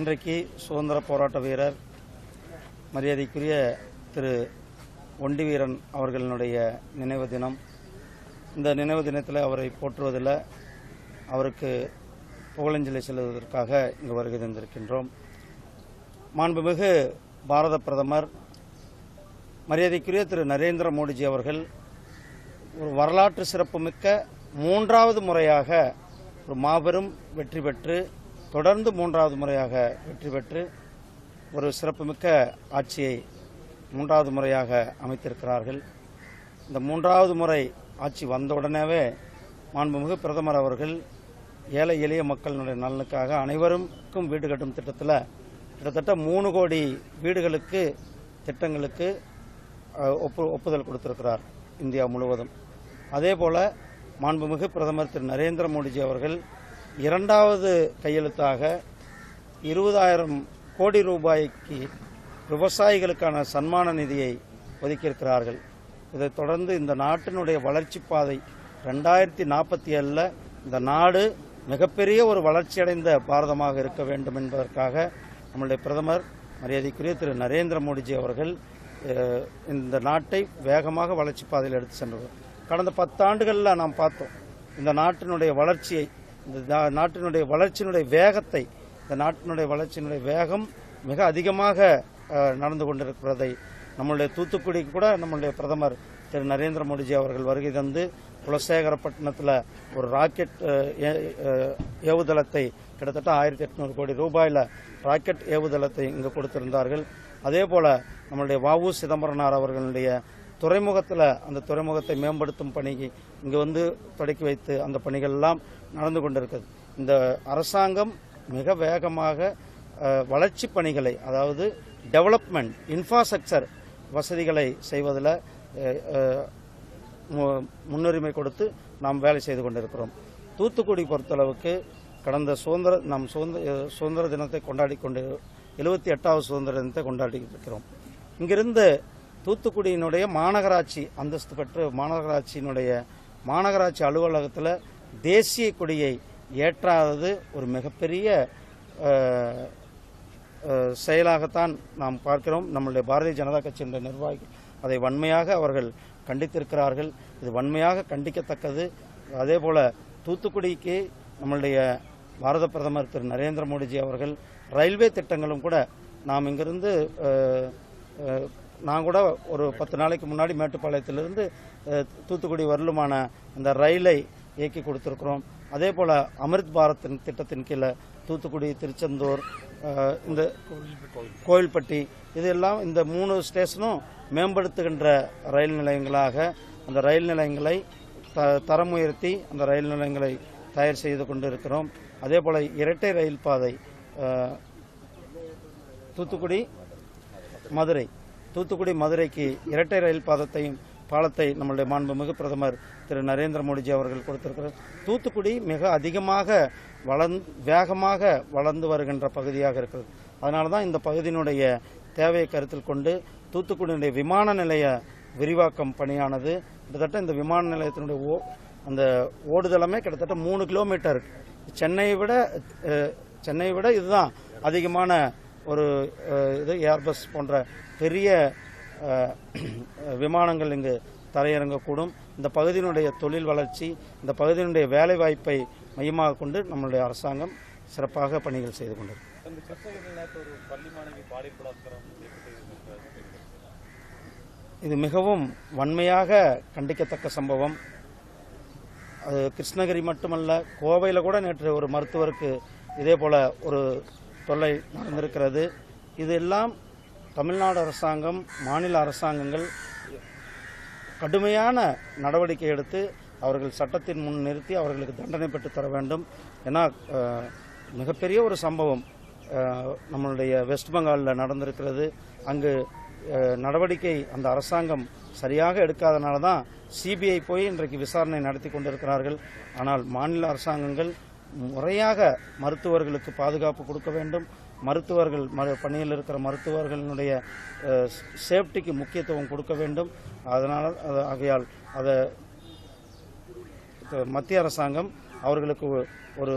இன்றைக்கு சுதந்திர போராட்ட வீரர் மரியாதைக்குரிய திரு ஒண்டி வீரன் அவர்களினுடைய நினைவு தினம். இந்த நினைவு தினத்தில் அவரை போற்றுவதில் அவருக்கு புகழஞ்சலி செல்வதற்காக இங்கு வருகை தந்திருக்கின்றோம். மாண்புமிகு பாரத பிரதமர் மரியாதைக்குரிய திரு நரேந்திர மோடிஜி அவர்கள் ஒரு வரலாற்று சிறப்புமிக்க மூன்றாவது முறையாக ஒரு மாபெரும் வெற்றி பெற்று தொடர்ந்து மூன்றாவது முறையாக வெற்றி பெற்று ஒரு சிறப்புமிக்க ஆட்சியை மூன்றாவது முறையாக அமைத்திருக்கிறார்கள். இந்த மூன்றாவது முறை ஆட்சி வந்தவுடனேவே மாண்புமிகு பிரதமர் அவர்கள் ஏழை எளிய மக்களினுடைய நலனுக்காக அனைவருக்கும் வீடு கட்டும் திட்டத்தில் கிட்டத்தட்ட மூணு கோடி வீடுகளுக்கு திட்டங்களுக்கு ஒப்பு ஒப்புதல் கொடுத்திருக்கிறார் இந்தியா முழுவதும். அதே போல மாண்புமிகு பிரதமர் திரு நரேந்திர மோடிஜி அவர்கள் இரண்டாவது கையெழுத்தாக இருபதாயிரம் கோடி ரூபாய்க்கு விவசாயிகளுக்கான சன்மான நிதியை ஒதுக்கியிருக்கிறார்கள். இதைத் தொடர்ந்து இந்த நாட்டினுடைய வளர்ச்சி பாதை ரெண்டாயிரத்தி நாற்பத்தி ஏழில் இந்த நாடு மிகப்பெரிய ஒரு வளர்ச்சியடைந்த பாரதமாக இருக்க வேண்டும் என்பதற்காக நம்முடைய பிரதமர் மரியாதைக்குரிய திரு நரேந்திர மோடிஜி அவர்கள் இந்த நாட்டை வேகமாக வளர்ச்சி பாதையில் எடுத்து சென்றவர். கடந்த பத்தாண்டுகளில் நாம் பார்த்தோம் இந்த நாட்டினுடைய வளர்ச்சியை இந்த நா- நாட்டினுடைய வளர்ச்சியினுடைய வேகத்தை இந்த நாட்டினுடைய வளர்ச்சியினுடைய வேகம் மிக அதிகமாக நடந்து கொண்டிருக்கிறதை நம்மளுடைய தூத்துக்குடிக்கு கூட நம்மளுடைய பிரதமர் திரு. நரேந்திர மோடிஜி அவர்கள் வருகை தந்து குலசேகரப்பட்டினத்தில் ஒரு ராக்கெட் ஏவுதளத்தை கிட்டத்தட்ட ஆயிரத்தி எட்நூறு கோடி ரூபாயில் ராக்கெட் ஏவுதளத்தை இங்கு கொடுத்திருந்தார்கள். அதே போல நம்மளுடைய வாவு சிதம்பரனார் அவர்களுடைய துறைமுகத்தில் அந்த துறைமுகத்தை மேம்படுத்தும் பணிக்கு இங்கே வந்து தொடக்கி வைத்து அந்த பணிகள்லாம் நடந்து கொண்டிருக்கிறது இந்த அரசாங்கம் மிக வேகமாக வளர்ச்சி பணிகளை அதாவது டெவலப்மெண்ட் இன்ஃப்ராஸ்ட்ரக்சர் வசதிகளை செய்வதில் மு- முன்னுரிமை கொடுத்து நாம் வேலை செய்து கொண்டிருக்கிறோம். தூத்துக்குடி பொறுத்தளவுக்கு கடந்த சுதந்திர நாம் சுதந்திர சுதந்திர தினத்தை கொண்டாடி கொண்டு எழுபத்தி எட்டாவது சுதந்திர தினத்தை கொண்டாடி இருக்கிறோம். இங்கிருந்து தூத்துக்குடியினுடைய மாநகராட்சி அந்தஸ்து பெற்று மாநகராட்சியினுடைய மாநகராட்சி அலுவலகத்தில் தேசிய கொடியை ஏற்றாதது ஒரு மிகப்பெரிய செயலாகத்தான் நாம் பார்க்கிறோம். நம்முடைய பாரதிய ஜனதா கட்சியினுடைய நிர்வாகிகள் அதை வன்மையாக அவர்கள் கண்டித்திருக்கிறார்கள். இது வன்மையாக கண்டிக்கத்தக்கது. அதே போல தூத்துக்குடிக்கு நம்மளுடைய பாரத பிரதமர் திரு நரேந்திர மோடிஜி அவர்கள் ரயில்வே திட்டங்களும் கூட நாம் இங்கிருந்து நான் கூட ஒரு பத்து நாளைக்கு முன்னாடி மேட்டுப்பாளையத்திலிருந்து தூத்துக்குடி வரலுமான இந்த ரயிலை இயக்கி கொடுத்திருக்கிறோம். அதே போல அமிர்த் பாரத் திட்டத்தின் கீழே தூத்துக்குடி திருச்செந்தூர் இந்த கோயில்பட்டி இதெல்லாம் இந்த மூணு ஸ்டேஷனும் மேம்படுத்துகின்ற ரயில் நிலையங்களாக அந்த ரயில் நிலையங்களை த தரம் உயர்த்தி அந்த ரயில் நிலையங்களை தயார் செய்து கொண்டு இருக்கிறோம் அதே போல இரட்டை ரயில் பாதை தூத்துக்குடி மதுரை. தூத்துக்குடி மதுரைக்கு இரட்டை ரயில் பாதத்தையும் பாலத்தை நம்முடைய மாண்புமிகு பிரதமர் திரு நரேந்திர மோடிஜி அவர்கள் கொடுத்திருக்கிறார். தூத்துக்குடி மிக அதிகமாக வளந் வேகமாக வளர்ந்து வருகின்ற பகுதியாக இருக்கிறது. அதனால தான் இந்த பகுதியினுடைய தேவையை கருத்தில் கொண்டு தூத்துக்குடியினுடைய விமான நிலைய விரிவாக்கம் பணியானது கிட்டத்தட்ட இந்த விமான நிலையத்தினுடைய ஓ அந்த ஓடுதளமே கிட்டத்தட்ட மூணு கிலோமீட்டர் சென்னையை விட சென்னையை விட இதுதான் அதிகமான ஒரு இது ஏர்பஸ் போன்ற பெரிய விமானங்கள் இங்கு தரையிறங்கக்கூடும். இந்த பகுதியினுடைய தொழில் வளர்ச்சி இந்த பகுதியினுடைய வேலை வாய்ப்பை மையமாக கொண்டு நம்மளுடைய அரசாங்கம் சிறப்பாக பணிகள் செய்து கொண்டிருக்கு இந்த கிருஷ்ணகிரியில் நேற்று ஒரு பள்ளி மாணவி பாலியல் பலாத்காரம் செய்யப்பட்டு இது மிகவும் வன்மையாக கண்டிக்கத்தக்க சம்பவம். அது கிருஷ்ணகிரி மட்டுமல்ல கோவையில் கூட நேற்று ஒரு மருத்துவருக்கு இதே போல ஒரு தொல்லை நடந்திருக்கிறது. இதெல்லாம் தமிழ்நாடு அரசாங்கம் மாநில அரசாங்கங்கள் கடுமையான நடவடிக்கை எடுத்து அவர்கள் சட்டத்தின் முன் நிறுத்தி அவர்களுக்கு தண்டனை பெற்று தர வேண்டும். ஏன்னா மிகப்பெரிய ஒரு சம்பவம் நம்மளுடைய வெஸ்ட் பெங்காலில் நடந்திருக்கிறது. அங்கு நடவடிக்கை அந்த அரசாங்கம் சரியாக எடுக்காதனால தான் சிபிஐ போய் இன்றைக்கு விசாரணை நடத்தி கொண்டிருக்கிறார்கள். ஆனால் மாநில அரசாங்கங்கள் முறையாக மருத்துவர்களுக்கு பாதுகாப்பு கொடுக்க வேண்டும். மருத்துவர்கள் பணியில் இருக்கிற மருத்துவர்களுடைய சேஃப்டிக்கு முக்கியத்துவம் கொடுக்க வேண்டும். அதனால் ஆகையால் அதை மத்திய அரசாங்கம் அவர்களுக்கு ஒரு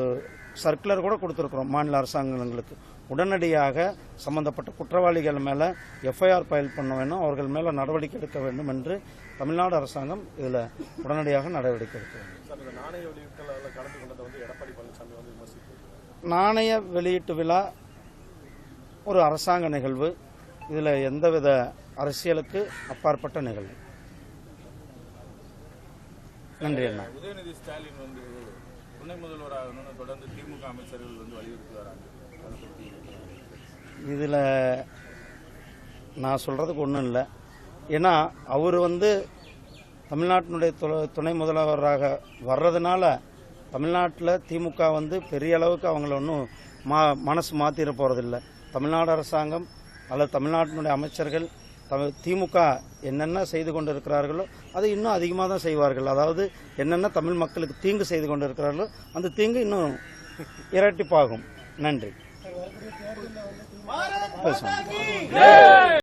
சர்க்குலர் கூட கொடுத்துருக்குறோம் மாநில அரசாங்கங்களுக்கு. உடனடியாக சம்பந்தப்பட்ட குற்றவாளிகள் மேலே எஃப்ஐஆர் ஃபைல் பண்ண வேண்டும் அவர்கள் மேலே நடவடிக்கை எடுக்க வேண்டும் என்று தமிழ்நாடு அரசாங்கம் இதில் உடனடியாக நடவடிக்கை எடுக்க வேண்டும். நாணய வெளியீட்டு விழா ஒரு அரசாங்க நிகழ்வு. இதில் எந்தவித அரசியலுக்கு அப்பாற்பட்ட நிகழ்வு. நன்றி அண்ணா. உதயநிதி ஸ்டாலின் வந்து துணை முதல்வராகணும்னு தொடர்ந்து திமுக அமைச்சர்கள் வந்து வலியுறுத்தி வராங்க. இதில் நான் சொல்கிறதுக்கு ஒன்றும் இல்லை. ஏன்னா அவர் வந்து தமிழ்நாட்டினுடைய துணை முதல்வராக வர்றதுனால தமிழ்நாட்டில் திமுக வந்து பெரிய அளவுக்கு அவங்கள ஒன்றும் மா மனசு மாற்றிட போகிறதில்ல தமிழ்நாடு அரசாங்கம் அல்லது தமிழ்நாட்டினுடைய அமைச்சர்கள் திமுக என்னென்ன செய்து கொண்டு இருக்கிறார்களோ அதை இன்னும் அதிகமாக தான் செய்வார்கள். அதாவது என்னென்ன தமிழ் மக்களுக்கு தீங்கு செய்து கொண்டு இருக்கிறார்களோ அந்த தீங்கு இன்னும் இரட்டிப்பாகும். நன்றி. பேசுவோம்.